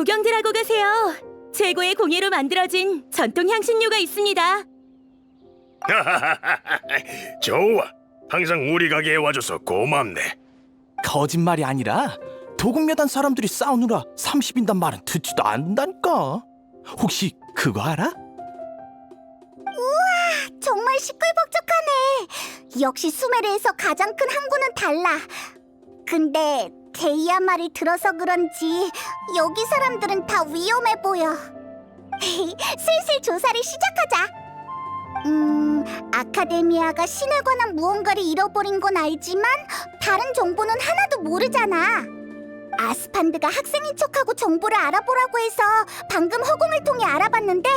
구경들 하고 가세요. 최고의 공예로 만들어진 전통 향신료가 있습니다. 좋아. 항상 우리 가게에 와줘서 고맙네. 거짓말이 아니라 도금여단 사람들이 싸우느라 30인단 말은 듣지도 않는다니까. 혹시 그거 알아? 정말 시끌벅적하네. 역시 수메르에서 가장 큰 항구는 달라. 근데 데이아 말을 들어서 그런지 여기 사람들은 다 위험해 보여. 슬슬 조사를 시작하자. 음, 아카데미아가 신에 관한 무언가를 잃어버린 건 알지만 다른 정보는 하나도 모르잖아. 아스판드가 학생인 척하고 정보를 알아보라고 해서 방금 허공을 통해 알아봤는데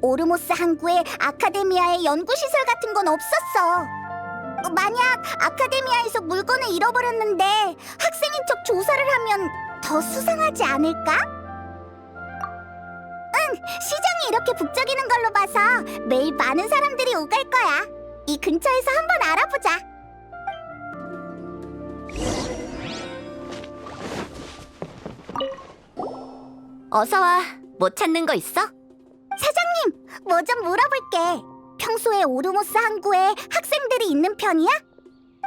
오르모스 항구에 아카데미아의 연구시설 같은 건 없었어. 어, 만약 아카데미아에서 물건을 잃어버렸는데 학생인 척 조사를 하면 더 수상하지 않을까? 응, 시장이 이렇게 북적이는 걸로 봐서 매일 많은 사람들이 오갈 거야. 이 근처에서 한번 알아보자. 어서 와. 뭐 찾는 거 있어? 사장님, 뭐 좀 물어볼게. 평소에 오르모스 항구에 학생들이 있는 편이야?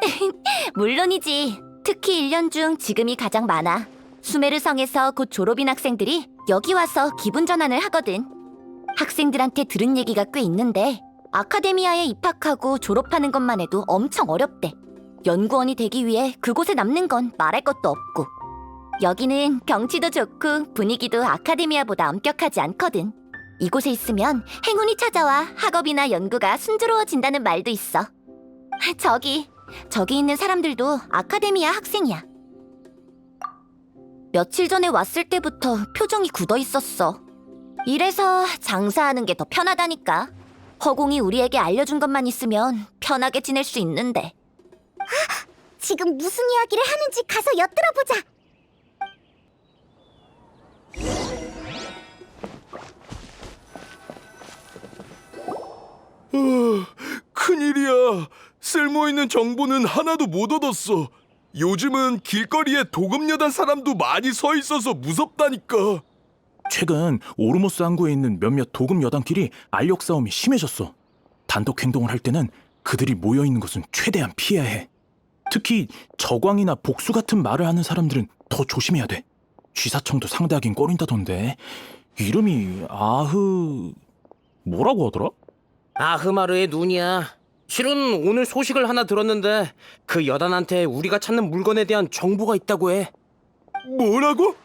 물론이지. 특히 1년 중 지금이 가장 많아. 수메르 성에서 곧 졸업인 학생들이 여기 와서 기분 전환을 하거든. 학생들한테 들은 얘기가 꽤 있는데 아카데미아에 입학하고 졸업하는 것만 해도 엄청 어렵대. 연구원이 되기 위해 그곳에 남는 건 말할 것도 없고. 여기는 경치도 좋고 분위기도 아카데미아보다 엄격하지 않거든. 이곳에 있으면 행운이 찾아와 학업이나 연구가 순조로워진다는 말도 있어. 저기, 저기 있는 사람들도 아카데미아 학생이야. 며칠 전에 왔을 때부터 표정이 굳어 있었어. 이래서 장사하는 게 더 편하다니까. 허공이 우리에게 알려준 것만 있으면 편하게 지낼 수 있는데. 지금 무슨 이야기를 하는지 가서 엿들어보자. 큰일이야. 쓸모있는 정보는 하나도 못 얻었어. 요즘은 길거리에 도금여단 사람도 많이 서 있어서 무섭다니까. 최근 오르모스 항구에 있는 몇몇 도금 여단끼리 알력 싸움이 심해졌어. 단독 행동을 할 때는 그들이 모여 있는 곳은 최대한 피해야 해. 특히 저광이나 복수 같은 말을 하는 사람들은 더 조심해야 돼. 쥐사청도 상대하긴 꺼린다던데. 이름이 아흐 뭐라고 하더라? 아흐마르의 눈이야. 실은 오늘 소식을 하나 들었는데 그 여단한테 우리가 찾는 물건에 대한 정보가 있다고 해. 뭐라고?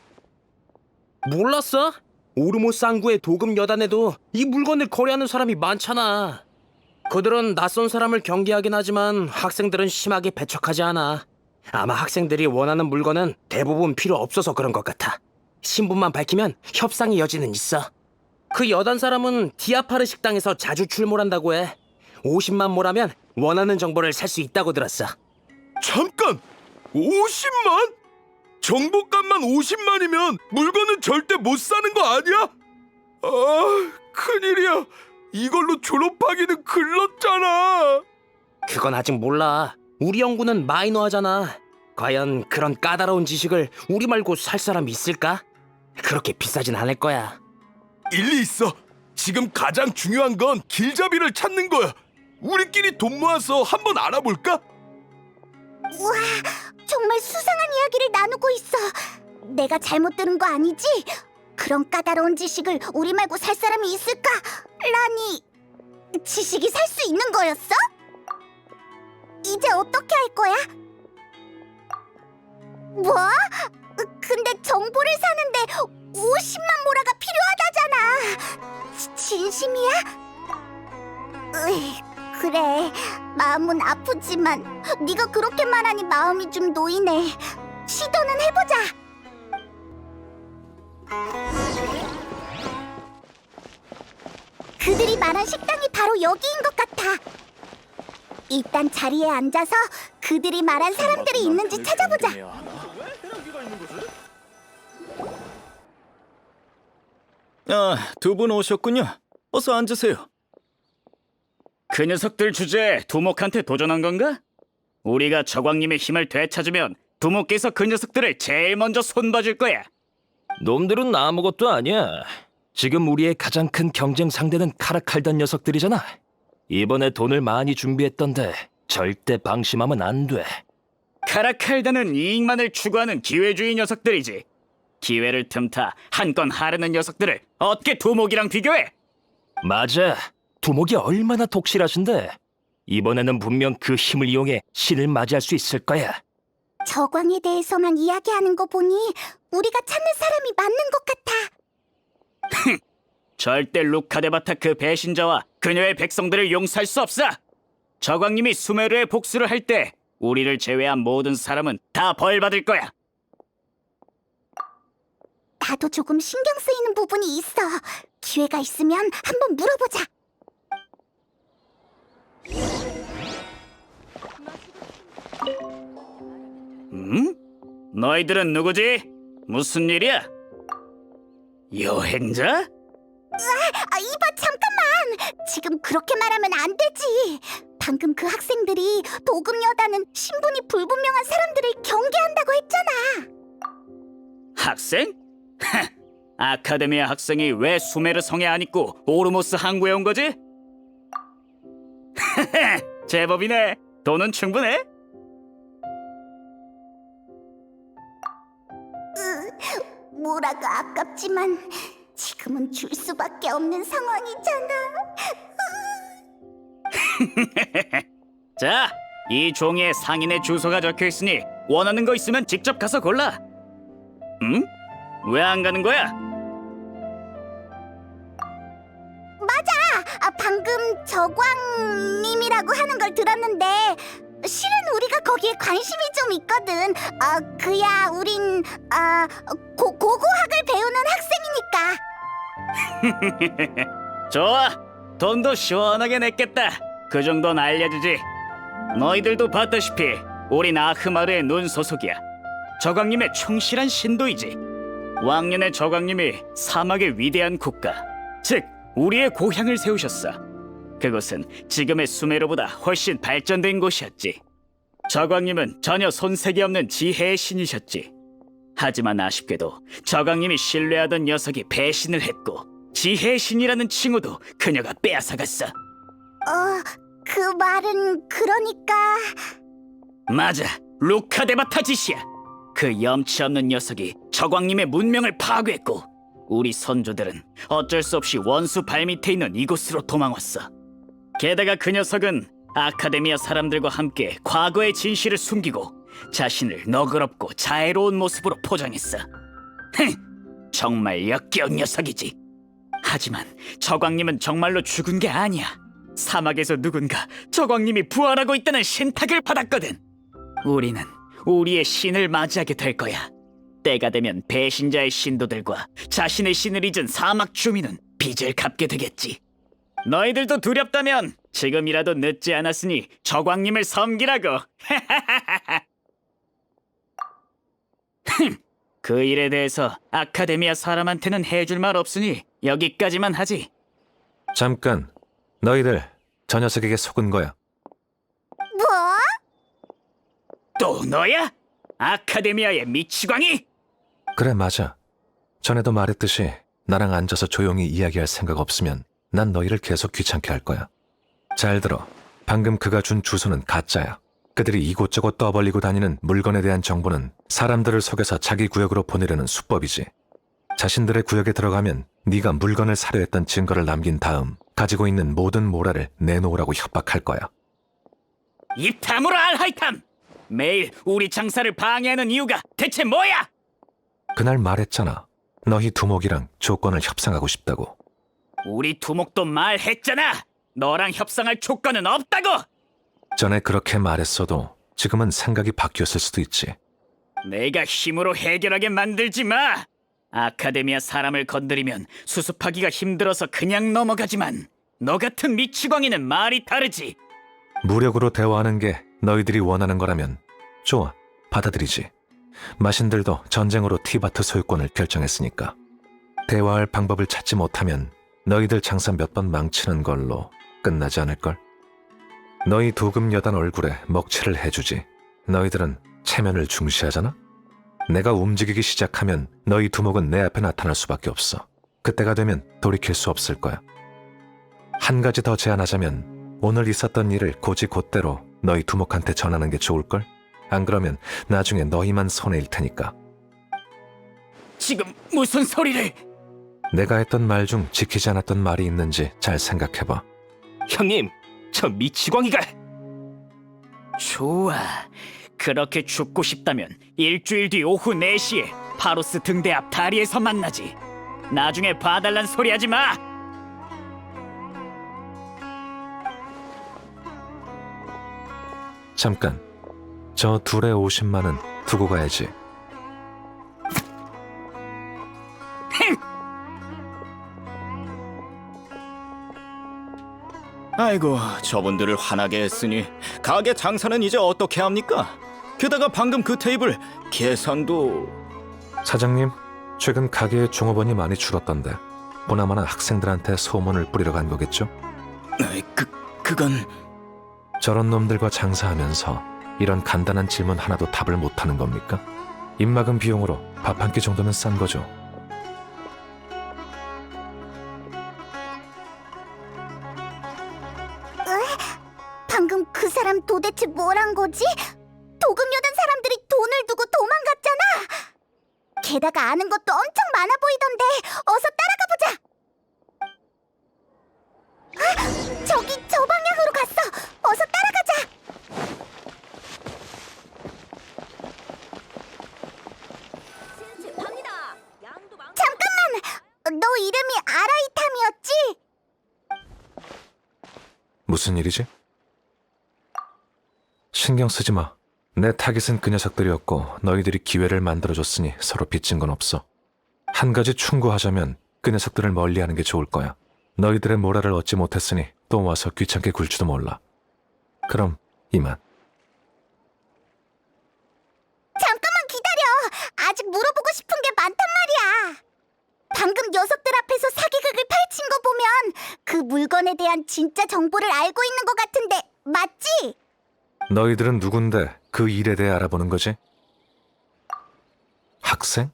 몰랐어? 오르모스 항구의 도금 여단에도 이 물건을 거래하는 사람이 많잖아. 그들은 낯선 사람을 경계하긴 하지만 학생들은 심하게 배척하지 않아. 아마 학생들이 원하는 물건은 대부분 필요 없어서 그런 것 같아. 신분만 밝히면 협상의 여지는 있어. 그 여단 사람은 디아파르 식당에서 자주 출몰한다고 해. 50만 모라면 원하는 정보를 살 수 있다고 들었어. 잠깐! 50만? 정보값만 50만이면 물건은 절대 못 사는 거 아니야? 아, 큰일이야. 이걸로 졸업하기는 글렀잖아. 그건 아직 몰라. 우리 연구는 마이너하잖아. 과연 그런 까다로운 지식을 우리 말고 살 사람이 있을까? 그렇게 비싸진 않을 거야. 일리 있어. 지금 가장 중요한 건 길잡이를 찾는 거야. 우리끼리 돈 모아서 한번 알아볼까? 우와, 정말 수상한 이야기를 나누고 있어. 내가 잘못 들은 거 아니지? 그런 까다로운 지식을 우리 말고 살 사람이 있을까? 라니, 지식이 살 수 있는 거였어? 이제 어떻게 할 거야? 뭐? 근데 정보를 사는데 50만 모라가 필요하다잖아. 지- 진심이야? 으이, 그래. 마음은 아프지만 네가 그렇게 말하니 마음이 좀 놓이네. 시도는 해보자. 그들이 말한 식당이 바로 여기인 것 같아. 일단 자리에 앉아서 그들이 말한 사람들이 있는지 찾아보자. 아, 두 분 오셨군요. 어서 앉으세요. 그 녀석들 주제에 두목한테 도전한 건가? 우리가 저광님의 힘을 되찾으면 두목께서 그 녀석들을 제일 먼저 손봐줄 거야. 놈들은 아무것도 아니야. 지금 우리의 가장 큰 경쟁 상대는 카라칼단 녀석들이잖아. 이번에 돈을 많이 준비했던데 절대 방심하면 안 돼. 카라칼다는 이익만을 추구하는 기회주의 녀석들이지. 기회를 틈타 한건 하려는 녀석들을 어떻게 두목이랑 비교해? 맞아. 두목이 얼마나 독실하신데. 이번에는 분명 그 힘을 이용해 신을 맞이할 수 있을 거야. 저광에 대해서만 이야기하는 거 보니 우리가 찾는 사람이 맞는 것 같아. 절대 루카데바타 그 배신자와 그녀의 백성들을 용서할 수 없어. 저광님이 수메르의 복수를 할 때 우리를 제외한 모든 사람은 다 벌 받을 거야. 나도 조금 신경 쓰이는 부분이 있어. 기회가 있으면 한번 물어보자. 음? 너희들은 누구지? 무슨 일이야? 여행자? 아, 이봐 잠깐만. 지금 그렇게 말하면 안 되지. 방금 그 학생들이 도금 여단은 신분이 불분명한 사람들을 경계한다고 했잖아. 학생? 하, 아카데미아 학생이 왜 수메르 성에 안 있고 오르모스 항구에 온 거지? 제법이네. 돈은 충분해. 뭐라고 아깝지만 지금은 줄 수밖에 없는 상황이잖아. 자, 이 종이에 상인의 주소가 적혀 있으니 원하는 거 있으면 직접 가서 골라. 응? 왜 안 가는 거야? 아, 방금 저광님이라고 하는 걸 들었는데 실은 우리가 거기에 관심이 좀 있거든. 아, 그야 우린 아 고, 고고학을 배우는 학생이니까. 좋아. 돈도 시원하게 냈겠다. 그 정도는 알려주지. 너희들도 봤다시피 우린 아흐마르의 눈 소속이야. 저광님의 충실한 신도이지. 왕년의 저광님이 사막의 위대한 국가, 즉 우리의 고향을 세우셨어. 그곳은 지금의 수메르보다 훨씬 발전된 곳이었지. 저광님은 전혀 손색이 없는 지혜의 신이셨지. 하지만 아쉽게도 저광님이 신뢰하던 녀석이 배신을 했고 지혜의 신이라는 칭호도 그녀가 빼앗아갔어. 어, 그 말은 그러니까 맞아, 루카데바타 짓이야. 그 염치 없는 녀석이 저광님의 문명을 파괴했고 우리 선조들은 어쩔 수 없이 원수 발밑에 있는 이곳으로 도망왔어. 게다가 그 녀석은 아카데미아 사람들과 함께 과거의 진실을 숨기고 자신을 너그럽고 자애로운 모습으로 포장했어. 흥, 정말 역겨운 녀석이지. 하지만 저광님은 정말로 죽은 게 아니야. 사막에서 누군가 저광님이 부활하고 있다는 신탁을 받았거든. 우리는 우리의 신을 맞이하게 될 거야. 때가 되면 배신자의 신도들과 자신의 신을 잊은 사막 주민은 빚을 갚게 되겠지. 너희들도 두렵다면 지금이라도 늦지 않았으니 저광님을 섬기라고. 흠, 그 일에 대해서 아카데미아 사람한테는 해줄 말 없으니 여기까지만 하지. 잠깐, 너희들 저 녀석에게 속은 거야. 또 너야? 아카데미아의 미치광이? 그래 맞아. 전에도 말했듯이 나랑 앉아서 조용히 이야기할 생각 없으면 난 너희를 계속 귀찮게 할 거야. 잘 들어. 방금 그가 준 주소는 가짜야. 그들이 이곳저곳 떠벌리고 다니는 물건에 대한 정보는 사람들을 속여서 자기 구역으로 보내려는 수법이지. 자신들의 구역에 들어가면 네가 물건을 사려 했던 증거를 남긴 다음 가지고 있는 모든 모라를 내놓으라고 협박할 거야. 입 다물어 알하이탐! 매일 우리 장사를 방해하는 이유가 대체 뭐야? 그날 말했잖아. 너희 두목이랑 조건을 협상하고 싶다고. 우리 두목도 말했잖아. 너랑 협상할 조건은 없다고. 전에 그렇게 말했어도 지금은 생각이 바뀌었을 수도 있지. 내가 힘으로 해결하게 만들지 마. 아카데미아 사람을 건드리면 수습하기가 힘들어서 그냥 넘어가지만 너 같은 미치광이는 말이 다르지. 무력으로 대화하는 게 너희들이 원하는 거라면 좋아, 받아들이지. 마신들도 전쟁으로 티바트 소유권을 결정했으니까. 대화할 방법을 찾지 못하면 너희들 장사 몇 번 망치는 걸로 끝나지 않을걸? 너희 도금 여단 얼굴에 먹칠을 해주지. 너희들은 체면을 중시하잖아? 내가 움직이기 시작하면 너희 두목은 내 앞에 나타날 수밖에 없어. 그때가 되면 돌이킬 수 없을 거야. 한 가지 더 제안하자면 오늘 있었던 일을 고지 곧대로 너희 두목한테 전하는 게 좋을걸? 안 그러면 나중에 너희만 손해일 테니까. 지금 무슨 소리를? 내가 했던 말 중 지키지 않았던 말이 있는지 잘 생각해봐. 형님, 저 미치광이가 좋아. 그렇게 죽고 싶다면 일주일 뒤 오후 4시에 파로스 등대 앞 다리에서 만나지. 나중에 봐달란 소리 하지 마. 잠깐. 저 둘의 50만은 두고 가야지. 아이고, 저분들을 화나게 했으니 가게 장사는 이제 어떻게 합니까? 게다가 방금 그 테이블 계산도 사장님, 최근 가게의 종업원이 많이 줄었던데 보나마나 학생들한테 소문을 뿌리러 간 거겠죠? 에이, 그 그건 저런 놈들과 장사하면서 이런 간단한 질문 하나도 답을 못하는 겁니까? 입막은 비용으로 밥 한 끼 정도면 싼 거죠. 방금 그 사람 도대체 뭘 한 거지? 도금 여단 사람들이 돈을 두고 도망갔잖아. 게다가 아는 것도 엄청 많아 보이던데 어서 따 일이지? 신경 쓰지 마. 내 타깃은 그 녀석들이었고 너희들이 기회를 만들어줬으니 서로 빚진 건 없어. 한 가지 충고하자면 그 녀석들을 멀리하는 게 좋을 거야. 너희들의 모라를 얻지 못했으니 또 와서 귀찮게 굴지도 몰라. 그럼 이만 기다려. 아직 물어보고 싶은 게 많단 말이야. 방금 녀석들 앞에서 사기극을 펼친 거 보면 그 물건에 대한 진짜 정보를 알고 있는 것 같은데 맞지? 너희들은 누군데 그 일에 대해 알아보는 거지? 학생?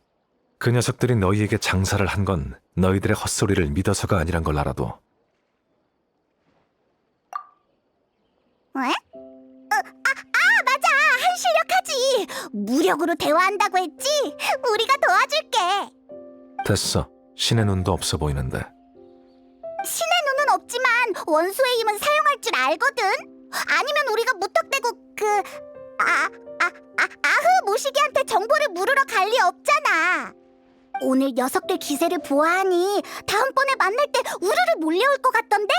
그 녀석들이 너희에게 장사를 한 건 너희들의 헛소리를 믿어서가 아니란 걸 알아도 왜? 어, 아, 아 맞아 한실력하지 무력으로 대화한다고 했지 우리가 도와줄게 됐어. 신의 눈도 없어 보이는데. 신의 눈은 없지만 원소의 힘은 사용할 줄 알거든. 아니면 우리가 무턱대고 그 아, 아, 아, 아흐 모시기한테 정보를 물으러 갈 리 없잖아. 오늘 녀석들 기세를 보아하니 다음번에 만날 때 우르르 몰려올 것 같던데?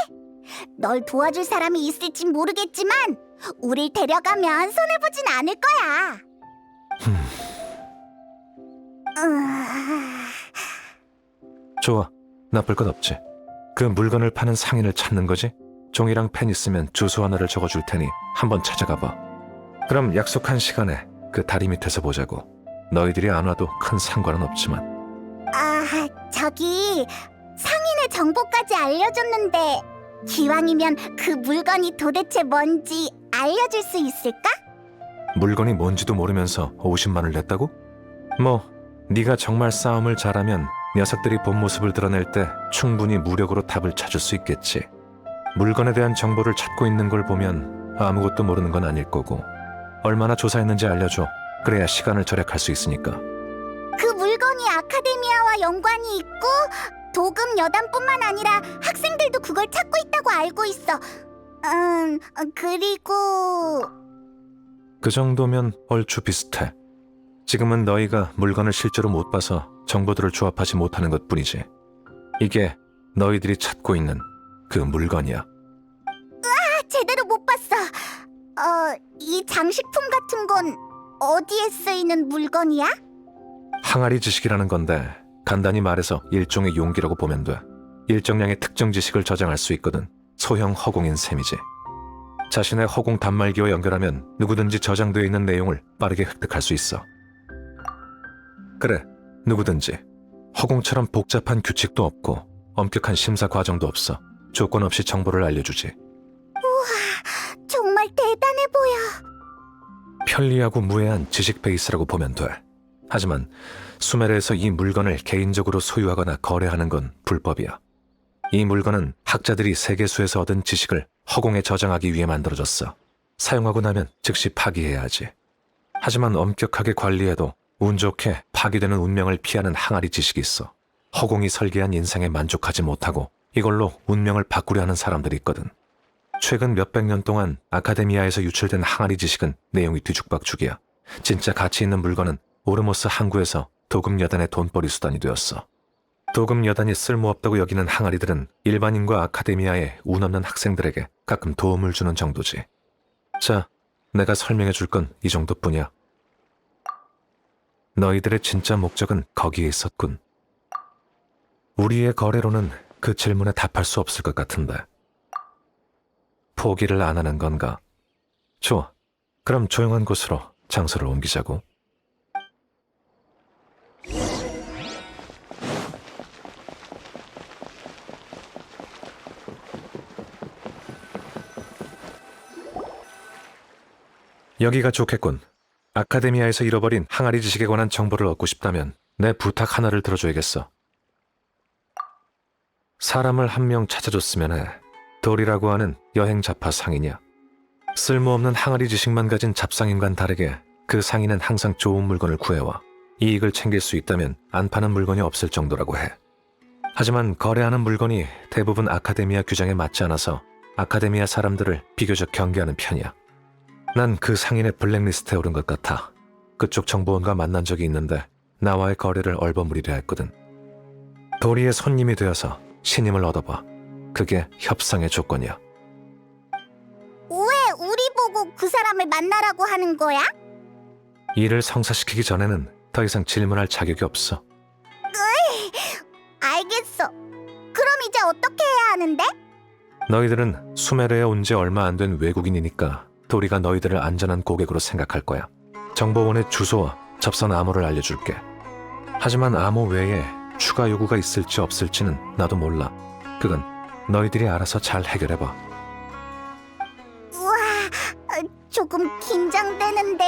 널 도와줄 사람이 있을진 모르겠지만 우릴 데려가면 손해보진 않을 거야. 으아... 좋아. 나쁠 것 없지. 그 물건을 파는 상인을 찾는 거지? 종이랑 펜 있으면 주소 하나를 적어줄 테니 한번 찾아가 봐. 그럼 약속한 시간에 그 다리 밑에서 보자고. 너희들이 안 와도 큰 상관은 없지만. 아, 저기 상인의 정보까지 알려줬는데 기왕이면 그 물건이 도대체 뭔지 알려줄 수 있을까? 물건이 뭔지도 모르면서 50만을 냈다고? 뭐 네가 정말 싸움을 잘하면 녀석들이 본 모습을 드러낼 때 충분히 무력으로 답을 찾을 수 있겠지. 물건에 대한 정보를 찾고 있는 걸 보면 아무것도 모르는 건 아닐 거고 얼마나 조사했는지 알려줘. 그래야 시간을 절약할 수 있으니까. 그 물건이 아카데미아와 연관이 있고 도금 여단뿐만 아니라 학생들도 그걸 찾고 있다고 알고 있어. 음, 그리고 그 정도면 얼추 비슷해. 지금은 너희가 물건을 실제로 못 봐서 정보들을 조합하지 못하는 것 뿐이지. 이게 너희들이 찾고 있는 그 물건이야. 아, 제대로 못 봤어. 어, 이 장식품 같은 건 어디에 쓰이는 물건이야? 항아리 지식이라는 건데 간단히 말해서 일종의 용기라고 보면 돼. 일정량의 특정 지식을 저장할 수 있거든. 소형 허공인 셈이지. 자신의 허공 단말기와 연결하면 누구든지 저장되어 있는 내용을 빠르게 획득할 수 있어. 그래, 누구든지. 허공처럼 복잡한 규칙도 없고 엄격한 심사 과정도 없어. 조건 없이 정보를 알려주지. 정말 대단해 보여. 편리하고 무해한 지식 베이스라고 보면 돼. 하지만 수메르에서 이 물건을 개인적으로 소유하거나 거래하는 건 불법이야. 이 물건은 학자들이 세계수에서 얻은 지식을 허공에 저장하기 위해 만들어졌어. 사용하고 나면 즉시 파기해야 하지. 하지만 엄격하게 관리해도 운 좋게 파기되는 운명을 피하는 항아리 지식이 있어. 허공이 설계한 인생에 만족하지 못하고 이걸로 운명을 바꾸려 하는 사람들이 있거든. 최근 몇백 년 동안 아카데미아에서 유출된 항아리 지식은 내용이 뒤죽박죽이야. 진짜 가치 있는 물건은 오르모스 항구에서 도금 여단의 돈벌이 수단이 되었어. 도금 여단이 쓸모없다고 여기는 항아리들은 일반인과 아카데미아의 운 없는 학생들에게 가끔 도움을 주는 정도지. 자, 내가 설명해 줄 건 이 정도뿐이야. 너희들의 진짜 목적은 거기에 있었군. 우리의 거래로는 그 질문에 답할 수 없을 것 같은데. 포기를 안 하는 건가? 좋아. 그럼 조용한 곳으로 장소를 옮기자고. 여기가 좋겠군. 아카데미아에서 잃어버린 항아리 지식에 관한 정보를 얻고 싶다면 내 부탁 하나를 들어줘야겠어. 사람을 한 명 찾아줬으면 해. 돌이라고 하는 여행 잡화 상인이야. 쓸모없는 항아리 지식만 가진 잡상인과는 다르게 그 상인은 항상 좋은 물건을 구해와 이익을 챙길 수 있다면 안 파는 물건이 없을 정도라고 해. 하지만 거래하는 물건이 대부분 아카데미아 규정에 맞지 않아서 아카데미아 사람들을 비교적 경계하는 편이야. 난 그 상인의 블랙리스트에 오른 것 같아. 그쪽 정보원과 만난 적이 있는데 나와의 거래를 얼버무리려 했거든. 도리의 손님이 되어서 신임을 얻어봐. 그게 협상의 조건이야. 왜 우리 보고 그 사람을 만나라고 하는 거야? 일을 성사시키기 전에는 더 이상 질문할 자격이 없어. 알겠어. 그럼 이제 어떻게 해야 하는데? 너희들은 수메르에 온 지 얼마 안 된 외국인이니까 도리가 너희들을 안전한 고객으로 생각할 거야. 정보원의 주소와 접선 암호를 알려줄게. 하지만 암호 외에 추가 요구가 있을지 없을지는 나도 몰라. 그건 너희들이 알아서 잘 해결해봐. 우와, 어, 조금 긴장되는데.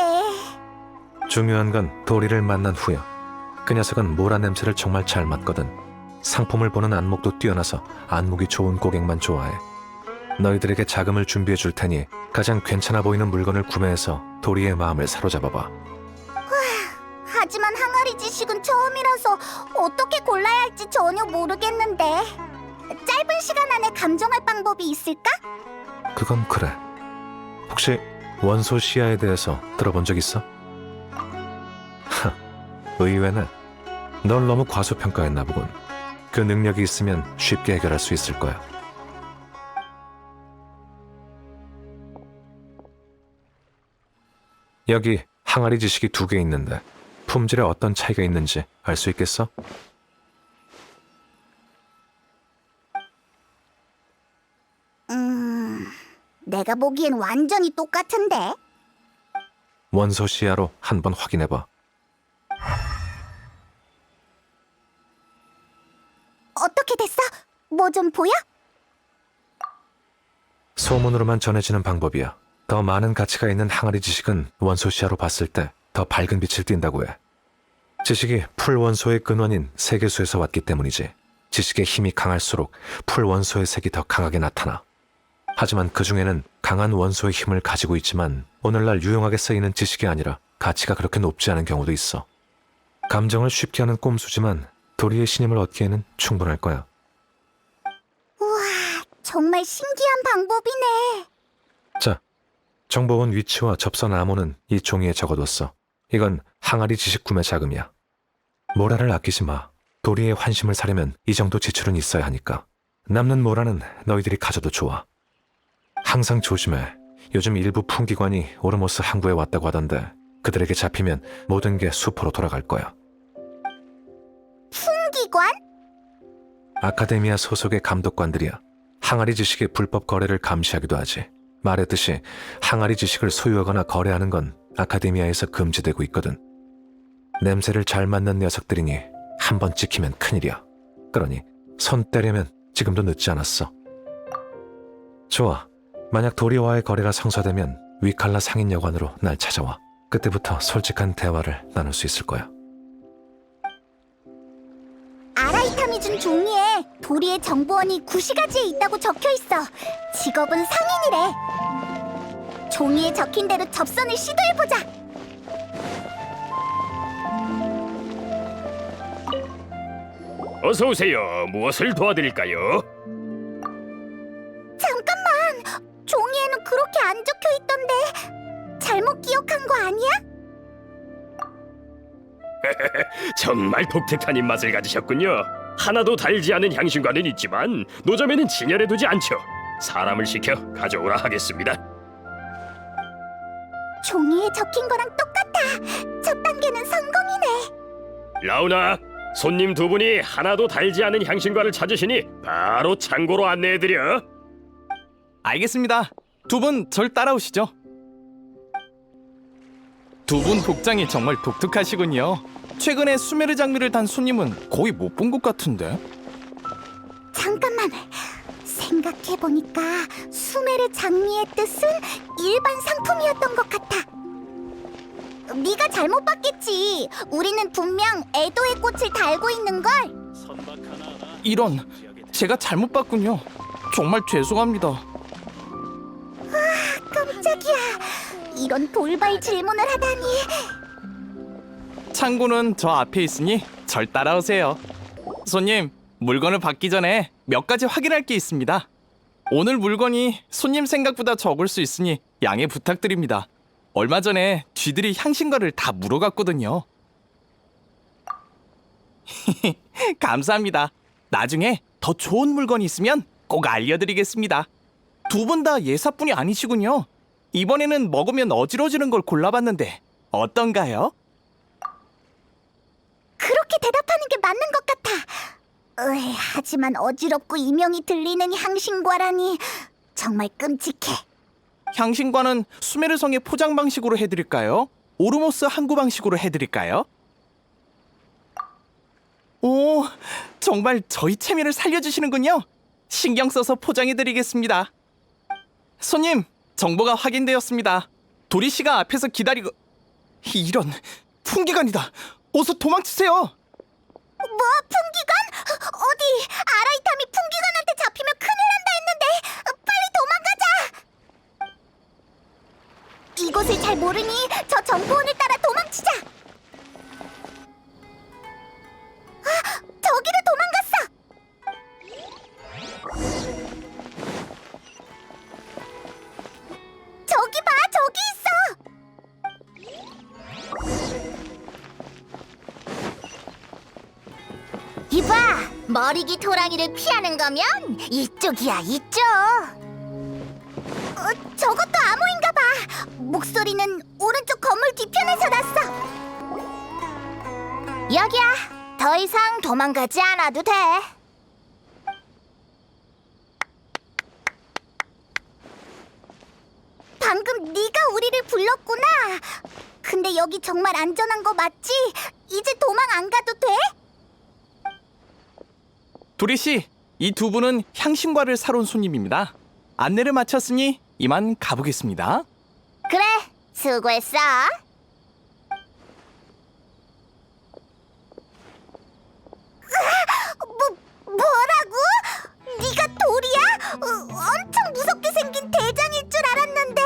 중요한 건 도리를 만난 후야. 그 녀석은 모라 냄새를 정말 잘 맡거든. 상품을 보는 안목도 뛰어나서 안목이 좋은 고객만 좋아해. 너희들에게 자금을 준비해 줄 테니 가장 괜찮아 보이는 물건을 구매해서 도리의 마음을 사로잡아봐. 하지만 항아리 지식은 처음이라서 어떻게 골라야 할지 전혀 모르겠는데. 짧은 시간 안에 감정할 방법이 있을까? 그건 그래. 혹시 원소 시야에 대해서 들어본 적 있어? 하, 의외네. 널 너무 과소평가했나 보군. 그 능력이 있으면 쉽게 해결할 수 있을 거야. 여기 항아리 지식이 두 개 있는데 품질에 어떤 차이가 있는지 알 수 있겠어? 음, 내가 보기엔 완전히 똑같은데. 원소 시야로 한번 확인해봐. 어떻게 됐어? 뭐 좀 보여? 소문으로만 전해지는 방법이야. 더 많은 가치가 있는 항아리 지식은 원소 시야로 봤을 때 더 밝은 빛을 띈다고 해. 지식이 풀 원소의 근원인 세계수에서 왔기 때문이지. 지식의 힘이 강할수록 풀 원소의 색이 더 강하게 나타나. 하지만 그 중에는 강한 원소의 힘을 가지고 있지만 오늘날 유용하게 쓰이는 지식이 아니라 가치가 그렇게 높지 않은 경우도 있어. 감정을 쉽게 하는 꼼수지만 도리의 신임을 얻기에는 충분할 거야. 우와, 정말 신기한 방법이네. 자, 정보원 위치와 접선 암호는 이 종이에 적어뒀어. 이건 항아리 지식 구매 자금이야. 모라를 아끼지 마. 도리의 환심을 사려면 이 정도 지출은 있어야 하니까. 남는 모라는 너희들이 가져도 좋아. 항상 조심해. 요즘 일부 풍기관이 오르모스 항구에 왔다고 하던데 그들에게 잡히면 모든 게 수포로 돌아갈 거야. 기관? 아카데미아 소속의 감독관들이야. 항아리 지식의 불법 거래를 감시하기도 하지. 말했듯이 항아리 지식을 소유하거나 거래하는 건 아카데미아에서 금지되고 있거든. 냄새를 잘 맡는 녀석들이니 한 번 찍히면 큰일이야. 그러니 손 떼려면 지금도 늦지 않았어. 좋아. 만약 도리와의 거래가 성사되면 위칼라 상인 여관으로 날 찾아와. 그때부터 솔직한 대화를 나눌 수 있을 거야. 준 종이에 도리의 정보원이 구시가지에 있다고 적혀 있어. 직업은 상인이래. 종이에 적힌 대로 접선을 시도해 보자. 어서 오세요. 무엇을 도와드릴까요? 잠깐만. 종이에는 그렇게 안 적혀 있던데. 잘못 기억한 거 아니야? 정말 독특한 입맛을 가지셨군요. 하나도 달지 않은 향신과는 있지만 노점에는 진열해 두지 않죠. 사람을 시켜 가져오라 하겠습니다. 종이에 적힌 거랑 똑같아. 첫 단계는 성공이네. 라우나, 손님 두 분이 하나도 달지 않은 향신과를 찾으시니 바로 창고로 안내해 드려. 알겠습니다. 두 분 절 따라오시죠. 두 분 복장이 정말 독특하시군요. 최근에 수메르 장미를 단 손님은 거의 못 본 것 같은데. 잠깐만. 생각해 보니까 수메르 장미의 뜻은 일반 상품이었던 것 같아. 네가 잘못 봤겠지. 우리는 분명 애도의 꽃을 달고 있는 걸. 이런 제가 잘못 봤군요. 정말 죄송합니다. 깜짝이야. 이런 돌발 질문을 하다니. 창고는 저 앞에 있으니 절 따라오세요. 손님, 물건을 받기 전에 몇 가지 확인할 게 있습니다. 오늘 물건이 손님 생각보다 적을 수 있으니 양해 부탁드립니다. 얼마 전에 쥐들이 향신과를 다 물어갔거든요. 감사합니다. 나중에 더 좋은 물건이 있으면 꼭 알려드리겠습니다. 두 분 다 예사뿐이 아니시군요. 이번에는 먹으면 어지러지는 걸 골라봤는데 어떤가요? 그렇게 대답하는 게 맞는 것 같아. 으이, 하지만 어지럽고 이명이 들리는 향신과라니 정말 끔찍해. 향신과는 수메르성의 포장 방식으로 해드릴까요? 오르모스 항구 방식으로 해드릴까요? 오, 정말 저희 체면을 살려주시는군요. 신경 써서 포장해드리겠습니다. 손님, 정보가 확인되었습니다. 도리 씨가 앞에서 기다리고 이런 풍기관이다. 어서 도망치세요. 뭐 풍기관? 어디 아라이탐이 풍기관한테 잡히면 큰일 난다 했는데 빨리 도망가자. 이곳을 잘 모르니 저 정보원을 따라 도망치자. 아, 저기로 도망갔 머리기 토랑이를 피하는 거면 이쪽이야, 이쪽. 어, 저것도 암호인가 봐. 목소리는 오른쪽 건물 뒤편에서 났어. 여기야. 더 이상 도망가지 않아도 돼. 방금 네가 우리를 불렀구나. 근데 여기 정말 안전한 거 맞지? 이제 도망 안 가도 돼? 도리 씨, 이 두 분은 향신과를 사러 온 손님입니다. 안내를 마쳤으니 이만 가보겠습니다. 그래, 수고했어. 뭐 뭐라고? 네가 돌이야? 어, 엄청 무섭게 생긴 대장일 줄 알았는데.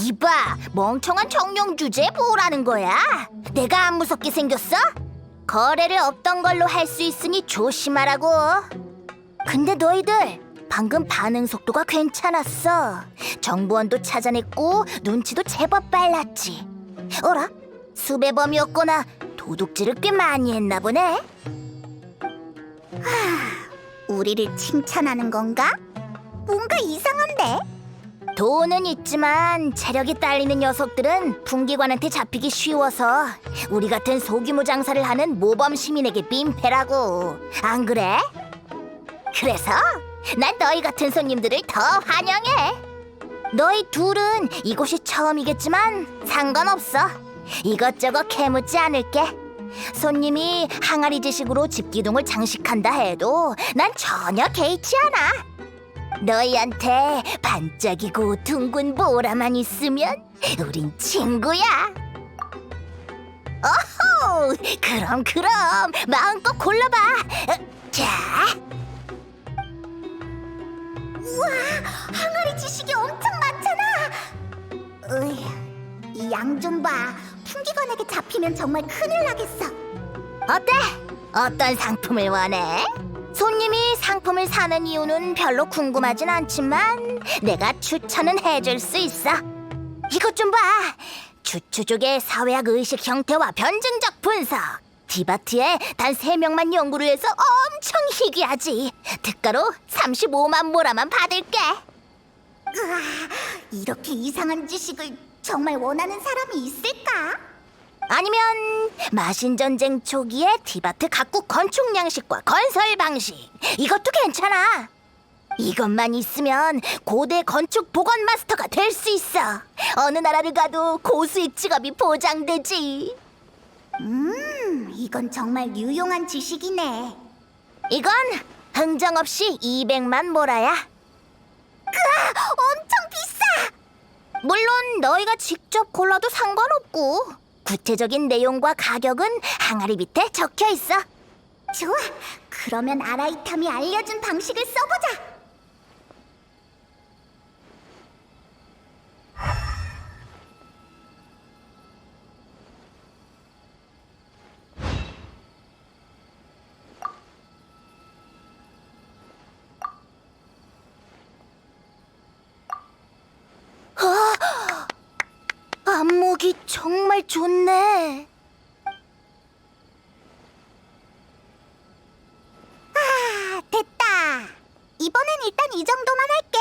이봐, 멍청한 정령 주제에 뭐라는 거야? 내가 안 무섭게 생겼어? 거래를 없던 걸로 할 수 있으니 조심하라고. 근데 너희들 방금 반응 속도가 괜찮았어. 정보원도 찾아냈고 눈치도 제법 빨랐지. 어라? 수배범이었거나 도둑질을 꽤 많이 했나 보네. 하, 우리를 칭찬하는 건가? 뭔가 이상한데? 돈은 있지만 체력이 딸리는 녀석들은 풍기관한테 잡히기 쉬워서 우리 같은 소규모 장사를 하는 모범 시민에게 민폐라고. 안 그래? 그래서 난 너희 같은 손님들을 더 환영해. 너희 둘은 이곳이 처음이겠지만 상관없어. 이것저것 캐묻지 않을게. 손님이 항아리 지식으로 집기둥을 장식한다 해도 난 전혀 개의치 않아. 너희한테 반짝이고 둥근 보라만 있으면 우린 친구야. 어허! 오호! 그럼 그럼 마음껏 골라봐. 어, 자. 우와, 항아리 지식이 엄청 많잖아. 으이, 이양 좀 봐. 풍기관에게 잡히면 정말 큰일 나겠어. 어때? 어떤 상품을 원해? 손님이 상품을 사는 이유는 별로 궁금하진 않지만 내가 추천은 해줄 수 있어. 이것 좀 봐. 추추족의 사회학 의식 형태와 변증적 분석. 디바트에 단 세명만 연구를 해서 엄청 희귀하지. 특가로 35만 모라만 받을게. 으아, 이렇게 이상한 지식을 정말 원하는 사람이 있을까? 아니면 마신 전쟁 초기의 디바트 각국 건축 양식과 건설 방식. 이것도 괜찮아. 이것만 있으면 고대 건축 보건 마스터가 될 수 있어. 어느 나라를 가도 고수익 직업이 보장되지. 음, 이건 정말 유용한 지식이네. 이건 흥정 없이 200만 모라야. 그아, 엄청 비싸. 물론 너희가 직접 골라도 상관없고 구체적인 내용과 가격은 항아리 밑에 적혀 있어. 좋아. 그러면 아라이탐이 알려준 방식을 써보자. 정말 좋네. 아, 됐다. 이번엔 일단 이 정도만 할게.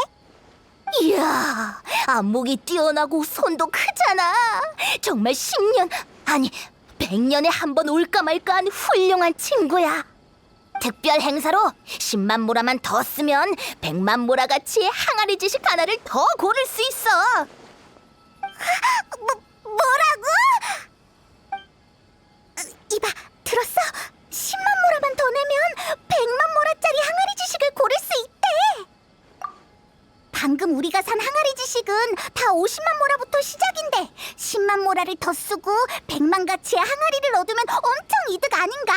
이야, 안목이 뛰어나고 손도 크잖아. 정말 10년, 아니, 100년에 한 번 올까 말까한 훌륭한 친구야. 특별 행사로 10만 모라만 더 쓰면 100만 모라 가치 항아리 지식 하나를 더 고를 수 있어. 뭐, 뭐라고? 이봐, 들었어? 10만 모라만 더 내면 100만 모라짜리 항아리 지식을 고를 수 있대. 방금 우리가 산 항아리 지식은 다 50만 모라부터 시작인데 10만 모라를 더 쓰고 100만 가치의 항아리를 얻으면 엄청 이득 아닌가?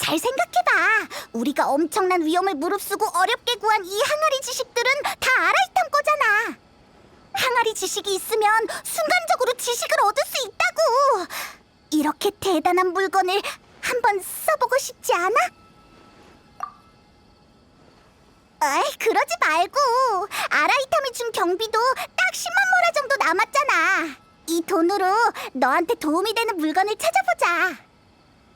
잘 생각해봐. 우리가 엄청난 위험을 무릅쓰고 어렵게 구한 이 항아리 지식들은 다 아라이탐 거잖아. 항아리 지식이 있으면 순간적으로 지식을 얻을 수 있다고. 이렇게 대단한 물건을 한번 써보고 싶지 않아? 에이, 그러지 말고 아라이탐이 준 경비도 딱 10만 모라 정도 남았잖아. 이 돈으로 너한테 도움이 되는 물건을 찾아보자.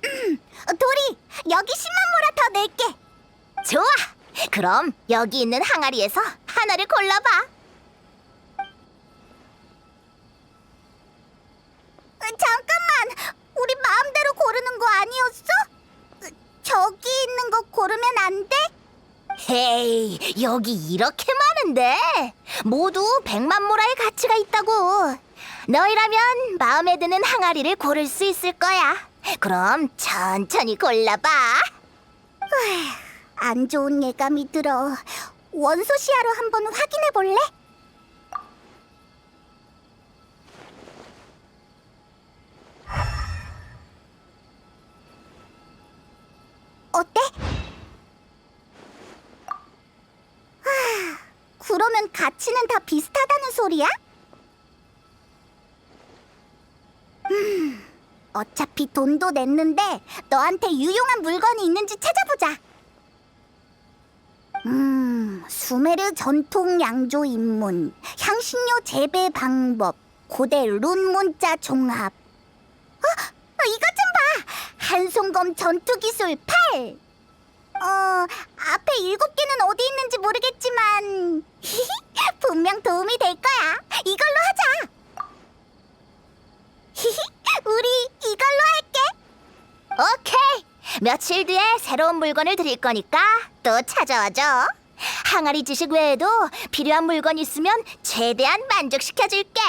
음, 도리, 여기 10만 모라 더 낼게. 좋아. 그럼 여기 있는 항아리에서 하나를 골라봐. 잠깐만, 우리 마음대로 고르는 거 아니었어? 어, 저기 있는 거 고르면 안 돼? 헤이, 여기 이렇게 많은데 모두 100만 모라의 가치가 있다고. 너희라면 마음에 드는 항아리를 고를 수 있을 거야. 그럼 천천히 골라봐. 으, 안 좋은 예감이 들어. 원소 시야로 한번 확인해 볼래? 어때? 하, 그러면 가치는 다 비슷하다는 소리야? 음, 어차피 돈도 냈는데 너한테 유용한 물건이 있는지 찾아보자. 음, 수메르 전통 양조 입문, 향신료 재배 방법, 고대 룬 문자 종합. 어, 어, 이것 좀 봐. 한송검 전투 기술 8. 어, 앞에 일곱 개는 어디 있는지 모르겠지만 분명 도움이 될 거야. 이걸로 하자. 우리 이걸로 할게. 오케이. 며칠 뒤에 새로운 물건을 드릴 거니까 또 찾아와줘. 항아리 지식 외에도 필요한 물건 있으면 최대한 만족시켜줄게.